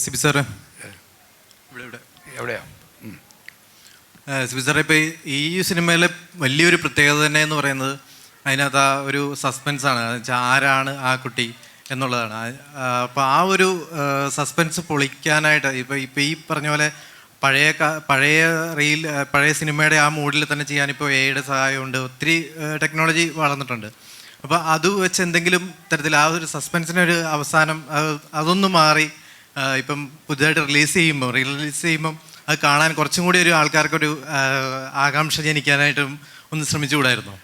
Sibi sir. ഇവിടെ ഇവിടെ എവിടെയാ? സിബി സാറേ ഇപ്പോൾ ഈ സിനിമയിലെ വലിയൊരു പ്രത്യേകത തന്നെ എന്ന് പറയുന്നത് അതിനകത്ത് ആ ഒരു സസ്പെൻസ് ആണ്. വെച്ചാൽ ആരാണ് ആ കുട്ടി എന്നുള്ളതാണ്. അപ്പോൾ ആ ഒരു സസ്പെൻസ് പൊളിക്കാനായിട്ട് ഇപ്പോൾ ഇപ്പോൾ ഈ പറഞ്ഞ പോലെ പഴയ പഴയ റീൽ പഴയ സിനിമയുടെ ആ മൂഡിൽ തന്നെ ചെയ്യാൻ ഇപ്പോൾ എയുടെ സഹായമുണ്ട്. ഒത്തിരി ടെക്നോളജി വളർന്നിട്ടുണ്ട്. അപ്പോൾ അത് വെച്ച് എന്തെങ്കിലും തരത്തിൽ ആ ഒരു സസ്പെൻസിനൊരു അവസാനം അതൊന്നും മാറി ഇപ്പം പുതുതായിട്ട് റിലീസ് ചെയ്യുമ്പോൾ റിലീസ് ചെയ്യുമ്പം അത് കാണാൻ കുറച്ചും കൂടി ഒരു ആൾക്കാർക്കൊരു ആകാംക്ഷ ജനിക്കാനായിട്ടും ഒന്ന് ശ്രമിച്ചുകൂടായിരുന്നു?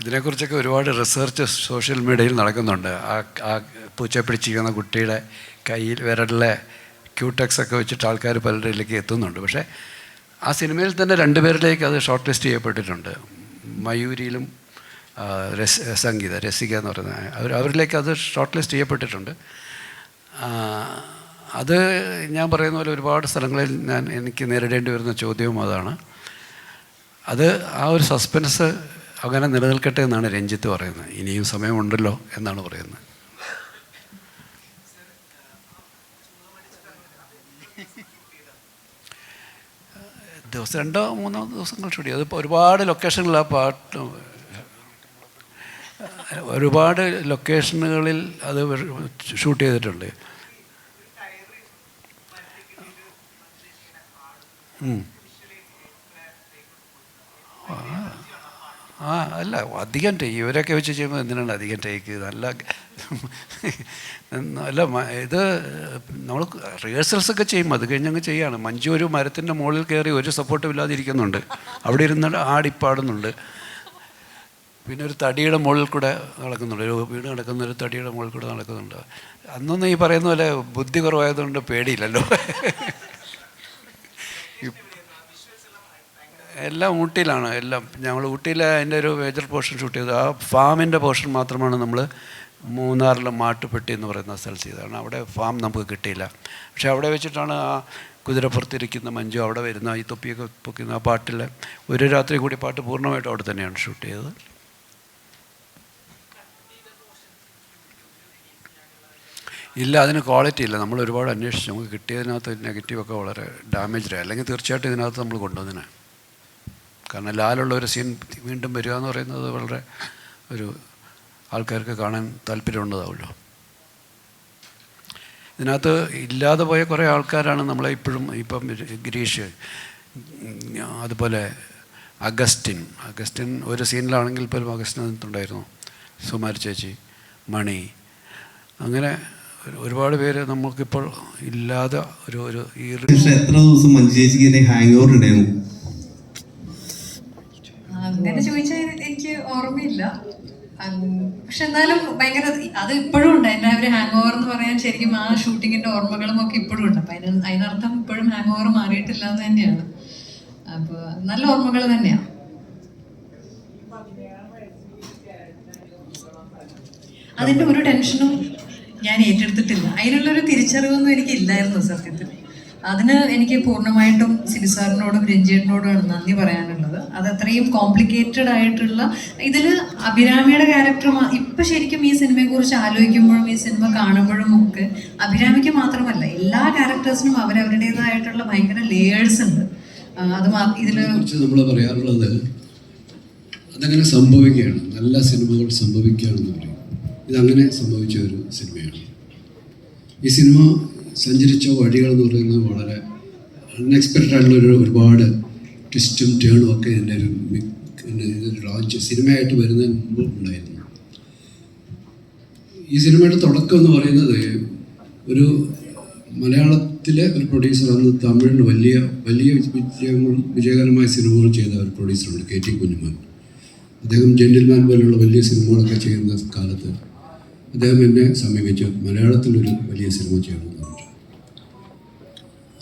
ഇതിനെക്കുറിച്ചൊക്കെ ഒരുപാട് റിസർച്ച് സോഷ്യൽ മീഡിയയിൽ നടക്കുന്നുണ്ട്. ആ ആ പൂച്ച പിടിച്ചിരിക്കുന്ന കുട്ടിയുടെ കയ്യിൽ വിരലിലെ ക്യൂടെക്സ് ഒക്കെ വെച്ചിട്ട് ആൾക്കാർ പലരിലേക്ക് എത്തുന്നുണ്ട്. പക്ഷേ ആ സിനിമയിൽ തന്നെ രണ്ടുപേരിലേക്ക് അത് ഷോർട്ട് ലിസ്റ്റ് ചെയ്യപ്പെട്ടിട്ടുണ്ട്. മയൂരിയിലും രസ് സംഗീത രസിക എന്ന് പറയുന്ന അവർ അവരിലേക്ക് അത് ഷോർട്ട് ലിസ്റ്റ് ചെയ്യപ്പെട്ടിട്ടുണ്ട് അത് ഞാൻ പറയുന്ന പോലെ ഒരുപാട് സ്ഥലങ്ങളിൽ ഞാൻ എനിക്ക് നേരിടേണ്ടി വരുന്ന ചോദ്യവും അതാണ്. അത് ആ ഒരു സസ്പെൻസ് അങ്ങനെ നിലനിൽക്കട്ടെ എന്നാണ് രഞ്ജിത്ത് പറയുന്നത്. ഇനിയും സമയമുണ്ടല്ലോ എന്നാണ് പറയുന്നത്. ദിവസം രണ്ടോ മൂന്നോ ദിവസങ്ങൾ ഷൂട്ട് ചെയ്തു അതിപ്പോൾ ഒരുപാട് ലൊക്കേഷനിൽ ആ പാട്ട് ഒരുപാട് ലൊക്കേഷനുകളിൽ അത് ഷൂട്ട് ചെയ്തിട്ടുണ്ട്. ആ അല്ല അധികം ടേക്ക് ഇവരൊക്കെ വെച്ച് ചെയ്യുമ്പോൾ എന്തിനാണ് അധികം ടേക്ക് നല്ല അല്ല ഇത് നമ്മൾ റിഹേഴ്സൽസ് ഒക്കെ ചെയ്യും അത് കഴിഞ്ഞങ്ങ് ചെയ്യാണ്. മഞ്ജു ഒരു മരത്തിന്റെ മുകളിൽ കയറി ഒരു സപ്പോർട്ടും ഇല്ലാതെ ഇരിക്കുന്നുണ്ട് അവിടെ ഇരുന്ന് ആടിപ്പാടുന്നുണ്ട് പിന്നെ ഒരു തടിയുടെ മുകളിൽ കൂടെ നടക്കുന്നുണ്ട്. ഒരു വീട് നടക്കുന്ന ഒരു തടിയുടെ മുകളിൽ കൂടെ നടക്കുന്നുണ്ട്. അന്നൊന്നും ഈ പറയുന്ന പോലെ ബുദ്ധി കുറവായതുകൊണ്ട് പേടിയില്ലല്ലോ. എല്ലാം ഊട്ടിയിലാണ് എല്ലാം. ഞങ്ങൾ ഊട്ടിയിലെ അതിന്റെ ഒരു മേജർ പോർഷൻ ഷൂട്ട് ചെയ്തു. ആ ഫാമിന്റെ പോർഷൻ മാത്രമാണ് നമ്മൾ മൂന്നാറിലെ മാട്ടുപെട്ടി എന്ന് പറയുന്ന സ്ഥലത്ത് ചെയ്തതാണ് അവിടെ ഫാം നമുക്ക് കിട്ടിയില്ല. പക്ഷെ അവിടെ വെച്ചിട്ടാണ് ആ കുതിരപ്പുറത്തിരിക്കുന്ന മഞ്ജു അവിടെ വരുന്ന ഈ തൊപ്പിയൊക്കെ പൊക്കുന്ന ആ പാട്ടിലെ ഒരു രാത്രി കൂടി പാട്ട് പൂർണമായിട്ടും അവിടെ തന്നെയാണ് ഷൂട്ട് ചെയ്തത്. ഇല്ല അതിന് ക്വാളിറ്റി ഇല്ല. നമ്മൾ ഒരുപാട് അന്വേഷിച്ചു. നമുക്ക് കിട്ടിയതിനകത്ത് നെഗറ്റീവൊക്കെ വളരെ ഡാമേജ് ആയി അല്ലെങ്കിൽ തീർച്ചയായിട്ടും ഇതിനകത്ത് നമ്മൾ കൊണ്ടുവന്നതിനെ കാരണം ലാലുള്ള ഒരു സീൻ വീണ്ടും വരിക എന്ന് പറയുന്നത് വളരെ ഒരു ആൾക്കാർക്ക് കാണാൻ താല്പര്യമുള്ളതാവുമല്ലോ. ഇതിനകത്ത് ഇല്ലാതെ പോയ കുറേ ആൾക്കാരാണ് നമ്മളെ ഇപ്പോഴും ഇപ്പം ഗിരീഷ് അതുപോലെ അഗസ്റ്റിൻ. അഗസ്റ്റിൻ ഒരു സീനിലാണെങ്കിൽ പോലും അഗസ്റ്റിൻ ഉണ്ടായിരുന്നു സുമാരി ചേച്ചി മണി. അങ്ങനെ ഒരു- ഒരുപാട് പേര് നമുക്കിപ്പോൾ ഇല്ലാതെ ഒരു ഒരു ഈ എത്ര ദിവസം മഞ്ജു ചേച്ചിക്ക് ഹാങ് ഓവർ ഉണ്ടായിരുന്നു? അങ്ങനെ ചോദിച്ചാൽ എനിക്ക് ഓർമ്മയില്ല. പക്ഷെ എന്നാലും ഭയങ്കര അത് ഇപ്പോഴും ഉണ്ട്. എന്റെ ഒരു ഹാങ് ഓവർ എന്ന് പറയാൻ ശരിക്കും ആ ഷൂട്ടിങ്ങിന്റെ ഓർമ്മകളും ഒക്കെ ഇപ്പോഴും ഉണ്ട്. അപ്പൊ അതിന് അതിനർത്ഥം ഇപ്പോഴും ഹാങ് ഓവർ മാറിയിട്ടില്ല എന്ന് തന്നെയാണ്. അപ്പൊ നല്ല ഓർമ്മകൾ തന്നെയാണ് അതിന്റെ ഒരു ടെൻഷനും ഞാൻ ഏറ്റെടുത്തിട്ടില്ല. അതിനുള്ളൊരു തിരിച്ചറിവൊന്നും എനിക്ക് ഇല്ലായിരുന്നു സത്യത്തിൽ. അതിന് എനിക്ക് പൂർണമായിട്ടും സിബി സാറിനോടും രഞ്ജിയേട്ടനോടുമാണ് നന്ദി പറയാനുള്ളത്. അത് അത്രയും കോംപ്ലിക്കേറ്റഡ് ആയിട്ടുള്ള ഇതിൽ അഭിരാമിയുടെ ക്യാരക്ടർ ഇപ്പം ശരിക്കും ഈ സിനിമയെക്കുറിച്ച് ആലോചിക്കുമ്പോഴും ഈ സിനിമ കാണുമ്പോഴും ഒക്കെ അഭിരാമിക്ക് മാത്രമല്ല എല്ലാ ക്യാരക്ടേഴ്സിനും അവരവരുടേതായിട്ടുള്ള ഭയങ്കര ലേയേഴ്സ് ഉണ്ട്. അത് ഇതിൽ നമ്മൾ പറയാറുള്ളത് അതങ്ങനെ സംഭവിക്കുകയാണ്. നല്ല സിനിമകൾ സംഭവിക്കുകയാണെന്ന് പറയും. ഇതങ്ങനെ സംഭവിച്ച ഒരു സിനിമയാണ്. ഈ സിനിമ സഞ്ചരിച്ച വഴികൾ എന്ന് പറയുന്നത് വളരെ അൺഎക്സ്പെക്റ്റഡ് ആയിട്ടുള്ള ഒരു ഒരുപാട് ട്വിസ്റ്റും ടേണും ഒക്കെ എന്റെ ഒരു ലോഞ്ച് സിനിമയായിട്ട് വരുന്നതിന് മുമ്പ് ഉണ്ടായിരുന്നു. ഈ സിനിമയുടെ തുടക്കം എന്ന് പറയുന്നത് ഒരു മലയാളത്തിലെ ഒരു പ്രൊഡ്യൂസർ അന്ന് തമിഴിൽ വലിയ വലിയ വിജയങ്ങൾ വിജയകരമായ സിനിമകൾ ചെയ്ത ഒരു പ്രൊഡ്യൂസറുണ്ട് കെ ടി കുഞ്ഞുമാൻ. അദ്ദേഹം ജെന്റിൽമാൻ പോലുള്ള വലിയ സിനിമകളൊക്കെ ചെയ്യുന്ന കാലത്ത് അദ്ദേഹം എന്നെ സമീപിച്ചു മലയാളത്തിലൊരു വലിയ സിനിമ ചെയ്യണമെന്ന്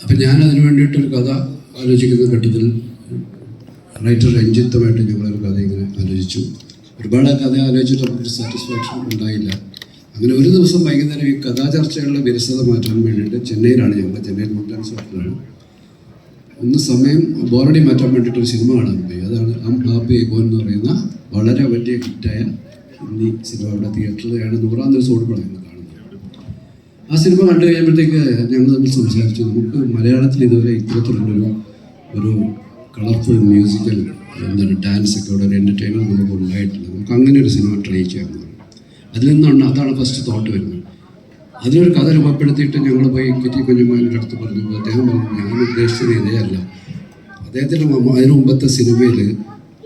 അപ്പം ഞാൻ അതിന് വേണ്ടിയിട്ടൊരു കഥ ആലോചിക്കുന്ന ഘട്ടത്തിൽ റൈറ്റർ രഞ്ജിത്തുമായിട്ട് ഞങ്ങളൊരു കഥ ഇങ്ങനെ ആലോചിച്ചു. ഒരുപാട് ആ കഥ ആലോചിച്ചിട്ട് നമുക്കൊരു സാറ്റിസ്ഫാക്ഷൻ ഉണ്ടായില്ല. അങ്ങനെ ഒരു ദിവസം വൈകുന്നേരം ഈ കഥാചർച്ചകളുടെ വിരസത മാറ്റാൻ വേണ്ടിയിട്ട് ചെന്നൈയിലാണ് ഞങ്ങൾ ചെന്നൈയിൽ മുട്ടൻസ് സോഫ്റ്റിലാണ് ഒന്ന് സമയം ബോറടി മാറ്റാൻ വേണ്ടിയിട്ട് ഒരു സിനിമ കാണാൻ പോയി. അതാണ് അം ഹാപ്പി ഐബോൻ എന്ന് പറയുന്ന വളരെ വലിയ ഹിറ്റായ ഹിന്ദി സിനിമ അവിടെ തിയേറ്ററിലാണ് നൂറാം ദിവസം ഓടുമ്പോൾ കാണുന്നത് ആ സിനിമ കണ്ടു കഴിയുമ്പോഴത്തേക്ക് ഞങ്ങൾ തമ്മിൽ സംസാരിച്ചു. നമുക്ക് മലയാളത്തിൽ ഇതുവരെ ഇത്തരത്തിലുള്ളൊരു ഒരു കളർഫുൾ മ്യൂസിക്കൽ എന്താണ് ഡാൻസ് ഒക്കെ ഒരു എന്റർടൈൻമെന്റ് നമുക്ക് ഉണ്ടായിട്ടില്ല. നമുക്ക് അങ്ങനെ ഒരു സിനിമ ട്രൈ പറഞ്ഞു അതിൽ നിന്നാണ് അതാണ് ഫസ്റ്റ് തോട്ട് വരുന്നത്. അതിനൊരു കഥ രൂപപ്പെടുത്തിയിട്ട് ഞങ്ങൾ പോയി കിറ്റി കുഞ്ഞുമാരുടെ അടുത്ത് പറഞ്ഞു അദ്ദേഹം പറഞ്ഞു ഞാൻ ഉദ്ദേശിച്ചത് ഇതേ അല്ല. അദ്ദേഹത്തിന്റെ അതിനു മുമ്പത്തെ സിനിമയിൽ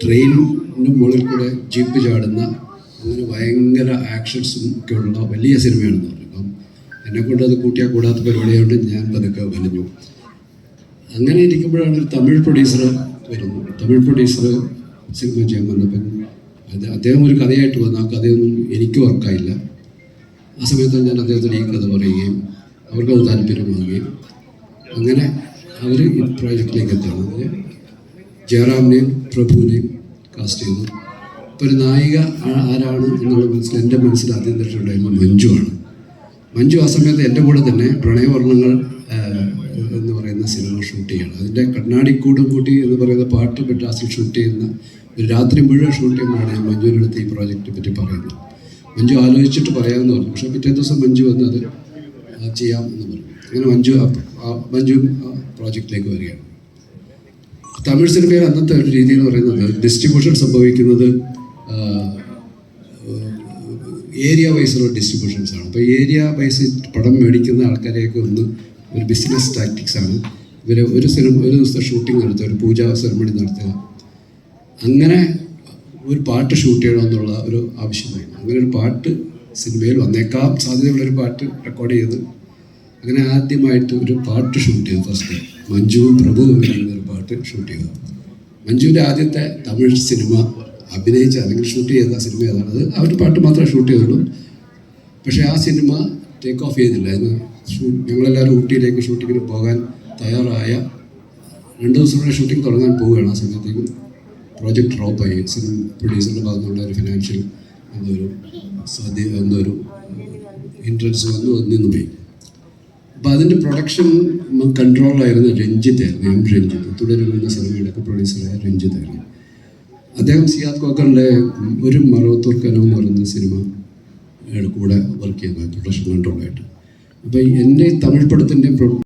ട്രെയിനിന് മുകളിൽ കൂടെ ജീപ്പ് ചാടുന്ന അങ്ങനെ ഭയങ്കര ആക്ഷൻസും ഒക്കെ ഉള്ള വലിയ സിനിമയാണെന്ന് പറഞ്ഞു. അപ്പം എന്നെക്കൊണ്ട് അത് കൂട്ടിയാൽ കൂടാത്ത പരിപാടിയായിട്ട് ഞാൻ പതുക്കെ വലിഞ്ഞു. അങ്ങനെ ഇരിക്കുമ്പോഴാണ് ഒരു തമിഴ് പ്രൊഡ്യൂസർ വരുന്നു. തമിഴ് പ്രൊഡ്യൂസർ സിനിമ ചെയ്യാൻ വന്നപ്പം അത് അദ്ദേഹം ഒരു കഥയായിട്ട് വന്നു. ആ കഥയൊന്നും എനിക്ക് വർക്കായില്ല. ആ സമയത്ത് ഞാൻ അദ്ദേഹത്തിന് ഈ കഥ പറയുകയും അവർക്കത് താല്പര്യമാകുകയും അങ്ങനെ അവർ ഈ പ്രോജക്റ്റിലേക്ക് എത്തുകയാണ്. അത് ജയറാമിനെയും പ്രഭുവിനെയും കാസ്റ്റ് ചെയ്തു. ഇപ്പോൾ ഒരു നായിക ആരാണ് എന്നുള്ള മനസ്സിൽ എന്റെ മനസ്സിൽ ആദ്യം തട്ടിട്ടുണ്ടായിരുന്നത് മഞ്ജുവാണ്. മഞ്ജു ആ സമയത്ത് എന്റെ കൂടെ തന്നെ പ്രണയവർണങ്ങൾ എന്ന് പറയുന്ന സിനിമ ഷൂട്ട് ചെയ്യണം. അതിന്റെ കണ്ണാടിക്കൂടും കൂട്ടി എന്ന് പറയുന്ന പാട്ട് പെട്ടാസിൽ ഷൂട്ട് ചെയ്യുന്ന ഒരു രാത്രി മുഴുവൻ ഷൂട്ട് ചെയ്യുമ്പോഴാണ് ഞാൻ മഞ്ജുവിന്റെ അടുത്ത് ഈ പ്രോജക്റ്റിനെ പറ്റി പറയുന്നത്. മഞ്ജു ആലോചിച്ചിട്ട് പറയാമെന്ന് പറഞ്ഞു. പക്ഷേ പിറ്റേ ദിവസം മഞ്ജു വന്ന് അത് ചെയ്യാം എന്ന് പറഞ്ഞു. അങ്ങനെ മഞ്ജു മഞ്ജു പ്രോജക്റ്റിലേക്ക് വരികയാണ്. തമിഴ് സിനിമയിൽ അന്നത്തെ ഒരു രീതി എന്ന് പറയുന്നത് ഡിസ്ട്രിബ്യൂഷൻ സംഭവിക്കുന്നത് ഏരിയ വൈസുള്ള ഡിസ്ട്രിബ്യൂഷൻസ് ആണ്. അപ്പോൾ ഏരിയ വൈസ് പടം മേടിക്കുന്ന ആൾക്കാരെയൊക്കെ ഒന്ന് ഒരു ബിസിനസ് ടാക്ടിക്സ് ആണ്. ഇവർ ഒരു സിനിമ ഒരു ദിവസത്തെ ഷൂട്ടിംഗ് നടത്തുക ഒരു പൂജാ സെറമണി നടത്തുക. അങ്ങനെ ഒരു പാട്ട് ഷൂട്ട് ചെയ്യണമെന്നുള്ള ഒരു ആവശ്യമായിരുന്നു. അങ്ങനെ ഒരു പാട്ട് സിനിമയിൽ വന്നേക്കാം. സാധ്യതയുള്ളൊരു പാട്ട് റെക്കോർഡ് ചെയ്ത് അങ്ങനെ ആദ്യമായിട്ട് ഒരു പാട്ട് ഷൂട്ട് ചെയ്തു ഫസ്റ്റ് മഞ്ജുവും പ്രഭുവും ഒരു പാട്ട് ഷൂട്ട് ചെയ്തു. മഞ്ജുവിന്റെ ആദ്യത്തെ തമിഴ് സിനിമ അഭിനയിച്ച അല്ലെങ്കിൽ ഷൂട്ട് ചെയ്ത സിനിമ ഏതാണത് ആ ഒരു പാട്ട് മാത്രമേ ഷൂട്ട് ചെയ്തുള്ളൂ. പക്ഷേ ആ സിനിമ ടേക്ക് ഓഫ് ചെയ്തില്ല. അതിന് ഞങ്ങളെല്ലാവരും ഊട്ടിയിലേക്ക് ഷൂട്ടിങ്ങിന് പോകാൻ തയ്യാറായ രണ്ട് ദിവസം കൂടെ ഷൂട്ടിംഗ് തുടങ്ങാൻ പോവുകയാണ് ആ സമയത്തേക്കും. പ്രോജക്റ്റ് ഡ്രോപ്പായി സിനിമ പ്രൊഡ്യൂസറിന്റെ ഭാഗത്തുള്ള ഒരു ഫിനാൻഷ്യൽ എന്തൊരു സാധ്യ എന്തോ ഇൻട്രൻസ് വന്നു നിന്ന് പോയി. അപ്പോൾ അതിന്റെ പ്രൊഡക്ഷൻ കൺട്രോളായിരുന്ന രഞ്ജിത്തായിരുന്നു. എം രഞ്ജിത്ത്. തുടരുമെന്ന സിനിമയുടെ പ്രൊഡ്യൂസറായ രഞ്ജിത്തായിരുന്നു. അദ്ദേഹം സിയാദ് കോക്കറിന്റെ ഒരു മറവത്തൂർക്കനം എന്ന് പറയുന്ന സിനിമ കൂടെ വർക്ക് ചെയ്ത പ്രൊഡക്ഷൻ കൺട്രോളായിട്ട് അപ്പോൾ എന്റെ തമിഴ് പടത്തിന്റെ